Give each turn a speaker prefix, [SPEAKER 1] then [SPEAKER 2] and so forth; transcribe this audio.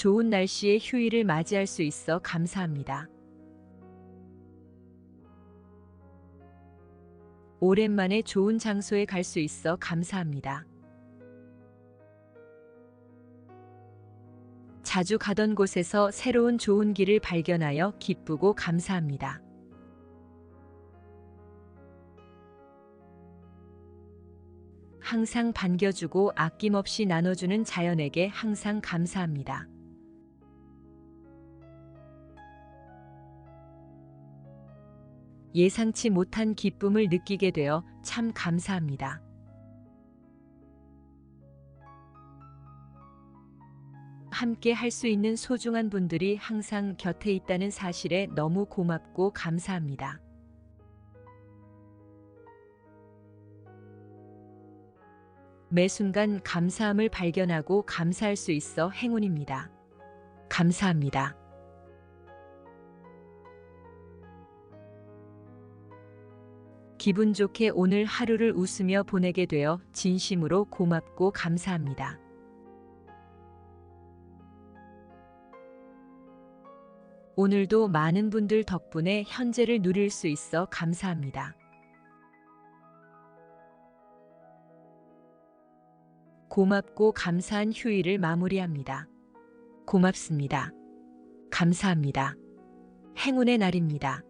[SPEAKER 1] 좋은 날씨에 휴일을 맞이할 수 있어 감사합니다. 오랜만에 좋은 장소에 갈 수 있어 감사합니다. 자주 가던 곳에서 새로운 좋은 길을 발견하여 기쁘고 감사합니다. 항상 반겨주고 아낌없이 나눠주는 자연에게 항상 감사합니다. 예상치 못한 기쁨을 느끼게 되어 참 감사합니다. 함께 할 수 있는 소중한 분들이 항상 곁에 있다는 사실에 너무 고맙고 감사합니다. 매 순간 감사함을 발견하고 감사할 수 있어 행운입니다. 감사합니다. 기분 좋게 오늘 하루를 웃으며 보내게 되어 진심으로 고맙고 감사합니다. 오늘도 많은 분들 덕분에 현재를 누릴 수 있어 감사합니다. 고맙고 감사한 휴일을 마무리합니다. 고맙습니다. 감사합니다. 행운의 날입니다.